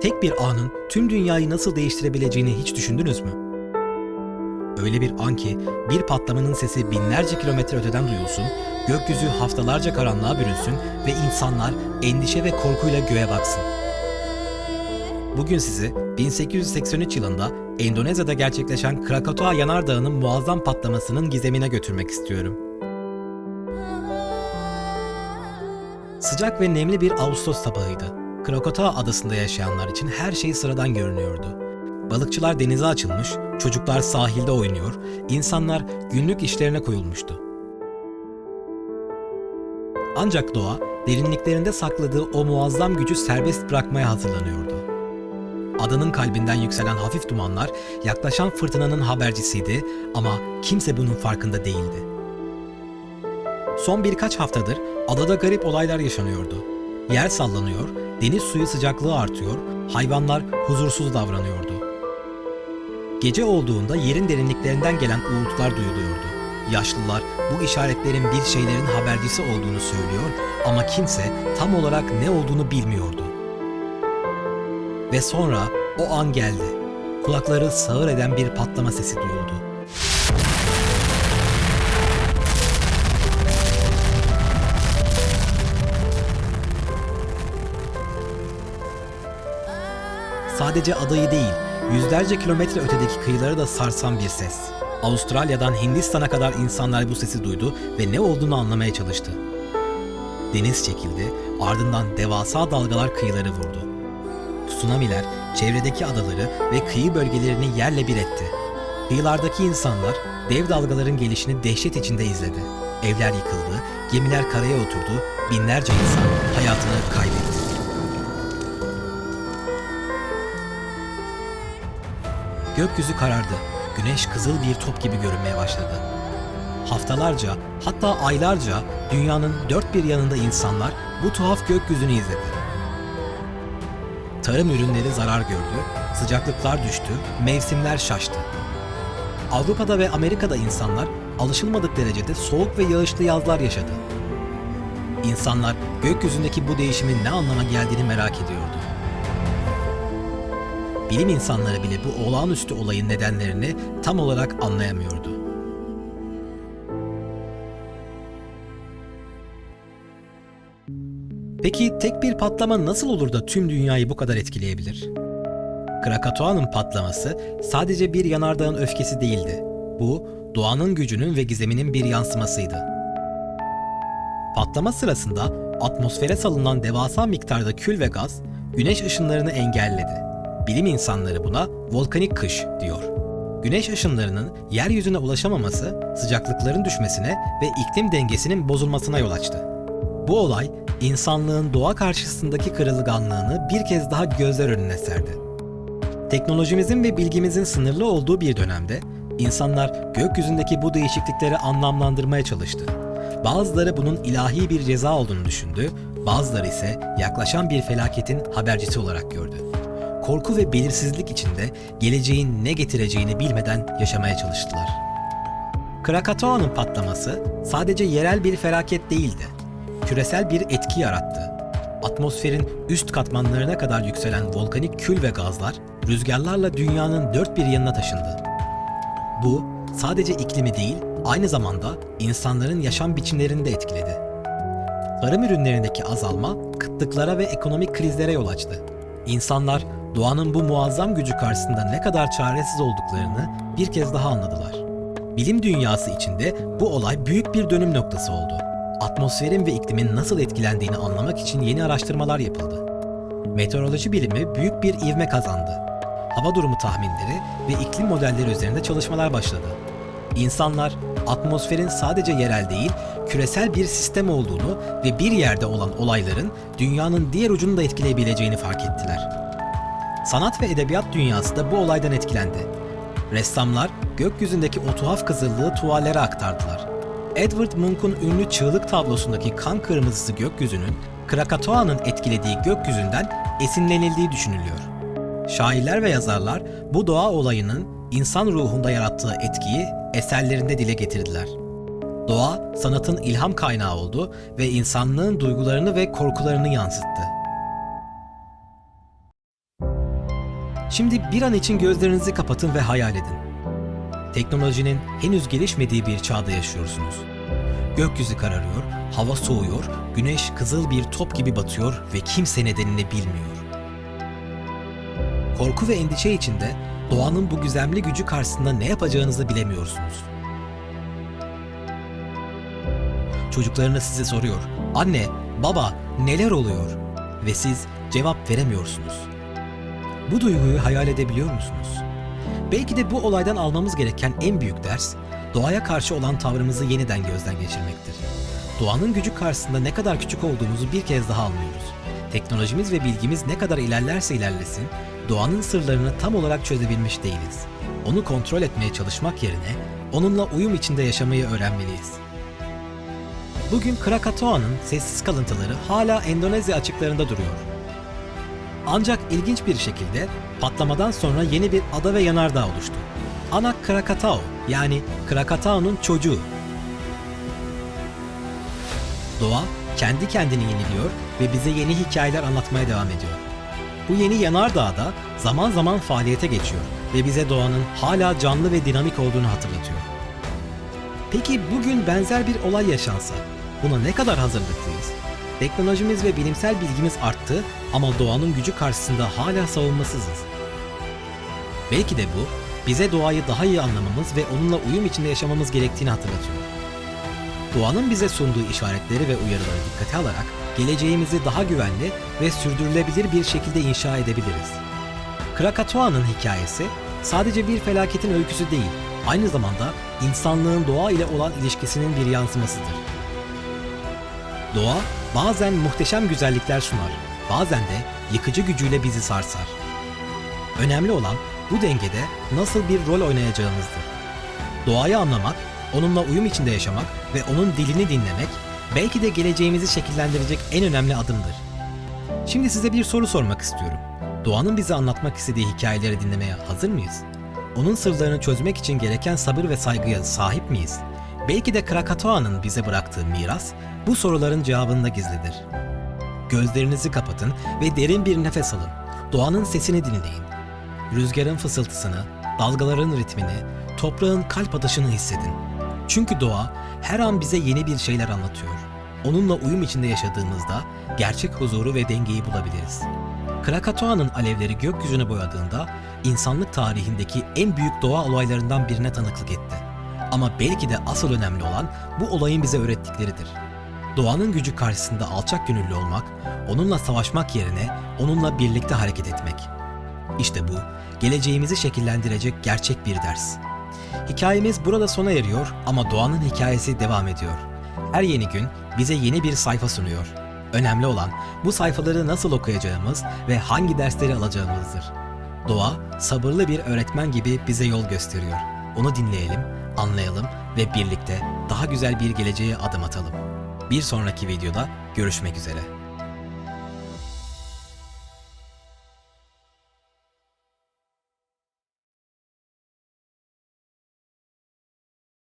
Tek bir anın tüm dünyayı nasıl değiştirebileceğini hiç düşündünüz mü? Öyle bir an ki bir patlamanın sesi binlerce kilometre öteden duyulsun, gökyüzü haftalarca karanlığa bürünsün ve insanlar endişe ve korkuyla göğe baksın. Bugün sizi 1883 yılında Endonezya'da gerçekleşen Krakatoa Yanardağı'nın muazzam patlamasının gizemine götürmek istiyorum. Sıcak ve nemli bir Ağustos sabahıydı. Krakatoa adasında yaşayanlar için her şey sıradan görünüyordu. Balıkçılar denize açılmış, çocuklar sahilde oynuyor, insanlar günlük işlerine koyulmuştu. Ancak doğa derinliklerinde sakladığı o muazzam gücü serbest bırakmaya hazırlanıyordu. Adanın kalbinden yükselen hafif dumanlar yaklaşan fırtınanın habercisiydi ama kimse bunun farkında değildi. Son birkaç haftadır adada garip olaylar yaşanıyordu. Yer sallanıyor, deniz suyu sıcaklığı artıyor, hayvanlar huzursuz davranıyordu. Gece olduğunda yerin derinliklerinden gelen uğultular duyuluyordu. Yaşlılar bu işaretlerin bir şeylerin habercisi olduğunu söylüyor ama kimse tam olarak ne olduğunu bilmiyordu. Ve sonra o an geldi. Kulakları sağır eden bir patlama sesi duyuldu. Sadece adayı değil, yüzlerce kilometre ötedeki kıyıları da sarsan bir ses. Avustralya'dan Hindistan'a kadar insanlar bu sesi duydu ve ne olduğunu anlamaya çalıştı. Deniz çekildi, ardından devasa dalgalar kıyıları vurdu. Tsunamiler çevredeki adaları ve kıyı bölgelerini yerle bir etti. Kıyılardaki insanlar dev dalgaların gelişini dehşet içinde izledi. Evler yıkıldı, gemiler karaya oturdu, binlerce insan hayatını kaybetti. Gökyüzü karardı. Güneş kızıl bir top gibi görünmeye başladı. Haftalarca, hatta aylarca dünyanın dört bir yanında insanlar bu tuhaf gökyüzünü izledi. Tarım ürünleri zarar gördü, sıcaklıklar düştü, mevsimler şaştı. Avrupa'da ve Amerika'da insanlar alışılmadık derecede soğuk ve yağışlı yazlar yaşadı. İnsanlar gökyüzündeki bu değişimin ne anlama geldiğini merak ediyordu. Bilim insanları bile bu olağanüstü olayın nedenlerini tam olarak anlayamıyordu. Peki tek bir patlama nasıl olur da tüm dünyayı bu kadar etkileyebilir? Krakatoa'nın patlaması sadece bir yanardağın öfkesi değildi. Bu, doğanın gücünün ve gizeminin bir yansımasıydı. Patlama sırasında atmosfere salınan devasa miktarda kül ve gaz, güneş ışınlarını engelledi. Bilim insanları buna volkanik kış diyor. Güneş ışınlarının yeryüzüne ulaşamaması, sıcaklıkların düşmesine ve iklim dengesinin bozulmasına yol açtı. Bu olay, insanlığın doğa karşısındaki kırılganlığını bir kez daha gözler önüne serdi. Teknolojimizin ve bilgimizin sınırlı olduğu bir dönemde insanlar gökyüzündeki bu değişiklikleri anlamlandırmaya çalıştı. Bazıları bunun ilahi bir ceza olduğunu düşündü, bazıları ise yaklaşan bir felaketin habercisi olarak gördü. Korku ve belirsizlik içinde geleceğin ne getireceğini bilmeden yaşamaya çalıştılar. Krakatoa'nın patlaması sadece yerel bir felaket değildi. Küresel bir etki yarattı. Atmosferin üst katmanlarına kadar yükselen volkanik kül ve gazlar rüzgarlarla dünyanın dört bir yanına taşındı. Bu sadece iklimi değil, aynı zamanda insanların yaşam biçimlerini de etkiledi. Tarım ürünlerindeki azalma kıtlıklara ve ekonomik krizlere yol açtı. İnsanlar doğanın bu muazzam gücü karşısında ne kadar çaresiz olduklarını bir kez daha anladılar. Bilim dünyası içinde bu olay büyük bir dönüm noktası oldu. Atmosferin ve iklimin nasıl etkilendiğini anlamak için yeni araştırmalar yapıldı. Meteoroloji bilimi büyük bir ivme kazandı. Hava durumu tahminleri ve iklim modelleri üzerinde çalışmalar başladı. İnsanlar atmosferin sadece yerel değil, küresel bir sistem olduğunu ve bir yerde olan olayların dünyanın diğer ucunu da etkileyebileceğini fark ettiler. Sanat ve edebiyat dünyası da bu olaydan etkilendi. Ressamlar gökyüzündeki o tuhaf kızıllığı tuvallere aktardılar. Edward Munch'un ünlü çığlık tablosundaki kan kırmızısı gökyüzünün Krakatoa'nın etkilediği gökyüzünden esinlenildiği düşünülüyor. Şairler ve yazarlar bu doğa olayının insan ruhunda yarattığı etkiyi eserlerinde dile getirdiler. Doğa sanatın ilham kaynağı oldu ve insanlığın duygularını ve korkularını yansıttı. Şimdi bir an için gözlerinizi kapatın ve hayal edin. Teknolojinin henüz gelişmediği bir çağda yaşıyorsunuz. Gökyüzü kararıyor, hava soğuyor, güneş kızıl bir top gibi batıyor ve kimse nedenini bilmiyor. Korku ve endişe içinde doğanın bu gizemli gücü karşısında ne yapacağınızı bilemiyorsunuz. Çocuklarınız size soruyor. Anne, baba neler oluyor? Ve siz cevap veremiyorsunuz. Bu duyguyu hayal edebiliyor musunuz? Belki de bu olaydan almamız gereken en büyük ders, doğaya karşı olan tavrımızı yeniden gözden geçirmektir. Doğanın gücü karşısında ne kadar küçük olduğumuzu bir kez daha anlıyoruz. Teknolojimiz ve bilgimiz ne kadar ilerlerse ilerlesin, doğanın sırlarını tam olarak çözebilmiş değiliz. Onu kontrol etmeye çalışmak yerine onunla uyum içinde yaşamayı öğrenmeliyiz. Bugün Krakatoa'nın sessiz kalıntıları hala Endonezya açıklarında duruyor. Ancak ilginç bir şekilde patlamadan sonra yeni bir ada ve yanardağ oluştu. Anak Krakatau yani Krakatau'nun çocuğu. Doğa kendi kendini yeniliyor ve bize yeni hikayeler anlatmaya devam ediyor. Bu yeni yanardağ da zaman zaman faaliyete geçiyor ve bize doğanın hala canlı ve dinamik olduğunu hatırlatıyor. Peki bugün benzer bir olay yaşansa buna ne kadar hazırlıklıyız? Teknolojimiz ve bilimsel bilgimiz arttı ama doğanın gücü karşısında hala savunmasızız. Belki de bu bize doğayı daha iyi anlamamız ve onunla uyum içinde yaşamamız gerektiğini hatırlatıyor. Doğanın bize sunduğu işaretleri ve uyarıları dikkate alarak geleceğimizi daha güvenli ve sürdürülebilir bir şekilde inşa edebiliriz. Krakatoa'nın hikayesi sadece bir felaketin öyküsü değil, aynı zamanda insanlığın doğa ile olan ilişkisinin bir yansımasıdır. Doğa bazen muhteşem güzellikler sunar, bazen de yıkıcı gücüyle bizi sarsar. Önemli olan bu dengede nasıl bir rol oynayacağımızdır. Doğayı anlamak, onunla uyum içinde yaşamak ve onun dilini dinlemek belki de geleceğimizi şekillendirecek en önemli adımdır. Şimdi size bir soru sormak istiyorum. Doğanın bize anlatmak istediği hikayeleri dinlemeye hazır mıyız? Onun sırlarını çözmek için gereken sabır ve saygıya sahip miyiz? Belki de Krakatoa'nın bize bıraktığı miras bu soruların cevabında gizlidir. Gözlerinizi kapatın ve derin bir nefes alın. Doğanın sesini dinleyin. Rüzgarın fısıltısını, dalgaların ritmini, toprağın kalp atışını hissedin. Çünkü doğa her an bize yeni bir şeyler anlatıyor. Onunla uyum içinde yaşadığımızda gerçek huzuru ve dengeyi bulabiliriz. Krakatoa'nın alevleri gökyüzünü boyadığında insanlık tarihindeki en büyük doğa olaylarından birine tanıklık etti. Ama belki de asıl önemli olan bu olayın bize öğrettikleridir. Doğanın gücü karşısında alçak gönüllü olmak, onunla savaşmak yerine onunla birlikte hareket etmek. İşte bu, geleceğimizi şekillendirecek gerçek bir ders. Hikayemiz burada sona eriyor ama doğanın hikayesi devam ediyor. Her yeni gün bize yeni bir sayfa sunuyor. Önemli olan bu sayfaları nasıl okuyacağımız ve hangi dersleri alacağımızdır. Doğa sabırlı bir öğretmen gibi bize yol gösteriyor. Onu dinleyelim, anlayalım ve birlikte daha güzel bir geleceğe adım atalım. Bir sonraki videoda görüşmek üzere.